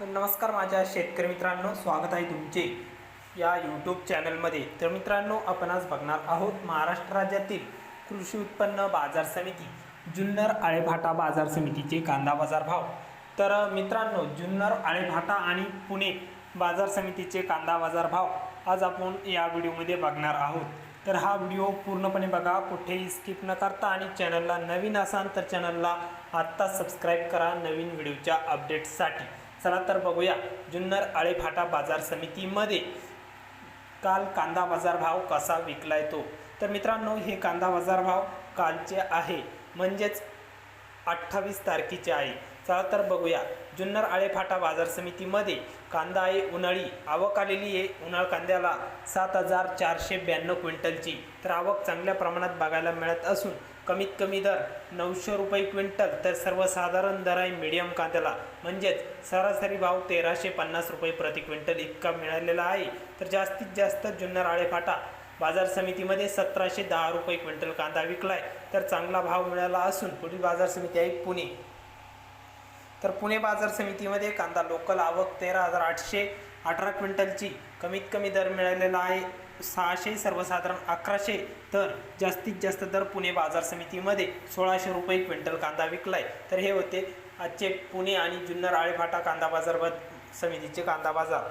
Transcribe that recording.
नमस्कार माझ्या शेतकरी मित्रांनो स्वागत आहे तुमचे या यूट्यूब चॅनलमध्ये तर मित्रांनो आपण आज बघणार आहोत महाराष्ट्र राज्यातील कृषी उत्पन्न बाजार समिती जुन्नर आळेभाटा बाजार समितीचे कांदा बाजार भाव. तर मित्रांनो जुन्नर आळेभाटा आणि पुणे बाजार समितीचे कांदा बाजार भाव आज आपण या व्हिडिओमध्ये बघणार आहोत. तर हा व्हिडिओ पूर्णपणे बघा कुठेही स्किप न करता आणि चॅनलला नवीन असाल तर चॅनलला आत्ता सबस्क्राईब करा नवीन व्हिडिओच्या अपडेट्ससाठी चला तर बघूया. जुन्नर आळेफाटा बाजार समितीमध्ये काल कांदा बाजार भाव कसा विकला येतो तर मित्रांनो हे कांदा बाजार भाव कालचे आहे. म्हणजेच अठ्ठावीस तारखेचे आहे. चला तर बघूया. जुन्नर आळेफाटा बाजार समितीमध्ये कांदा आहे उन्हाळी आवक आलेली आहे. उन्हाळ कांद्याला सात हजार चारशे ब्याण्णव क्विंटलची. तर आवक चांगल्या प्रमाणात बघायला मिळत असून कमीत कमी दर नऊशे रुपये क्विंटल. तर सर्वसाधारण दर आहे मीडियम कांद्याला. म्हणजेच सरासरी भाव तेराशे पन्नास रुपये प्रति क्विंटल इतका मिळालेला आहे. तर जास्तीत जास्त जुन्नर आळेफाटा बाजार समितीमध्ये सतराशे दहा रुपये क्विंटल कांदा विकलाय. तर चांगला भाव मिळाला असून पुढील बाजार समिती आहे पुणे. तर पुणे बाजार समितीमध्ये कांदा लोकल आवक तेरा हजार आठशे अठरा क्विंटलची कमीत कमी दर मिळालेला आहे. सहाशे सर्वसाधारण अकराशे. तर जास्तीत जास्त दर पुणे बाजार समितीमध्ये सोळाशे रुपये क्विंटल कांदा विकलाय. तर हे होते आजचे पुणे आणि जुन्नर आळेफाटा कांदा बाजार समितीचे कांदा बाजार.